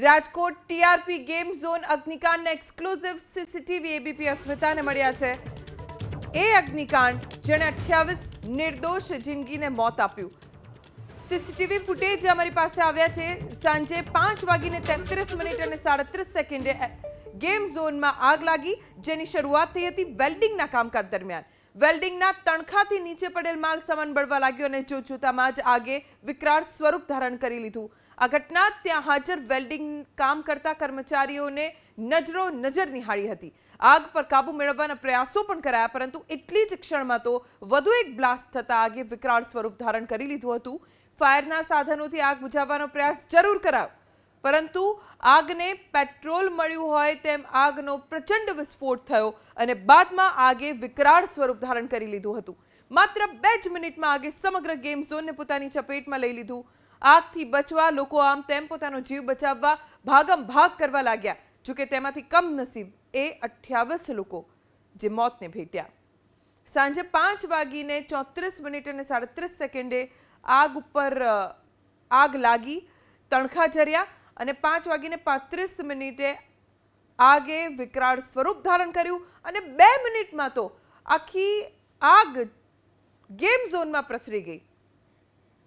Rajkot TRP game zone અગ્નિકાંડના exclusive CCTV ABP અસ્મિતાને મળ્યા છે. એ અગ્નિકાંડ જેણે અઠ્યાવીસ નિર્દોષ જિંદગીને મોત આપ્યું. સીસીટીવી ફૂટેજ અમારી પાસે આવ્યા છે. સાંજે પાંચ વાગીને તેત્રીસ મિનિટ અને સાડત્રીસ સેકન્ડે ગેમ ઝોનમાં આગ લાગી, જેની શરૂઆત થઈ હતી વેલ્ડિંગના કામકાજ દરમિયાન. વેલ્ડિંગના તણખાથી નીચે પડેલ માલ સામાન બળવા લાગ્યો અને જોતજોતામાં જ આગે વિકરાળ સ્વરૂપ ધારણ કરી લીધું. આ ઘટના ત્યાં હાજર વેલ્ડિંગ કામ કરતા કર્મચારીઓને નજરો નજર નિહાળી હતી. આગ પર કાબુ મેળવવાના પ્રયાસો પણ કરાયા, પરંતુ એટલી જ ક્ષણમાં તો વધુ એક બ્લાસ્ટ થતા આગે વિકરાળ સ્વરૂપ ધારણ કરી લીધું હતું. ફાયરના સાધનોથી આગ બુઝાવવાનો પ્રયાસ જરૂર કરાયો. પરંતુ આગને પેટ્રોલ મળ્યું હોય તેમ આગનો પ્રચંડ વિસ્ફોટ થયો અને બાદમાં આગે વિકરાળ સ્વરૂપ ધારણ કરી લીધું હતું. માત્ર બે જ મિનિટમાં આગે સમગ્ર ગેમ ઝોનને પોતાની ચપેટમાં લઈ લીધું. આગથી બચવા લોકો આમ તેમ પોતાનો જીવ બચાવવા ભાગમ ભાગ કરવા લાગ્યા, જોકે તેમાંથી કમનસીબ એ અઠ્યાવીસ લોકો જે મોતને ભેટ્યા. સાંજે પાંચ વાગીને ચોત્રીસ મિનિટ અને સાડત્રીસ સેકન્ડે આગ ઉપર આગ લાગી, તણખા જર્યા અને પાંચ વાગીને પાંત્રીસ મિનિટે આગે વિકરાળ સ્વરૂપ ધારણ કર્યું અને બે મિનિટમાં તો આખી આગ ગેમ ઝોનમાં પ્રસરી ગઈ.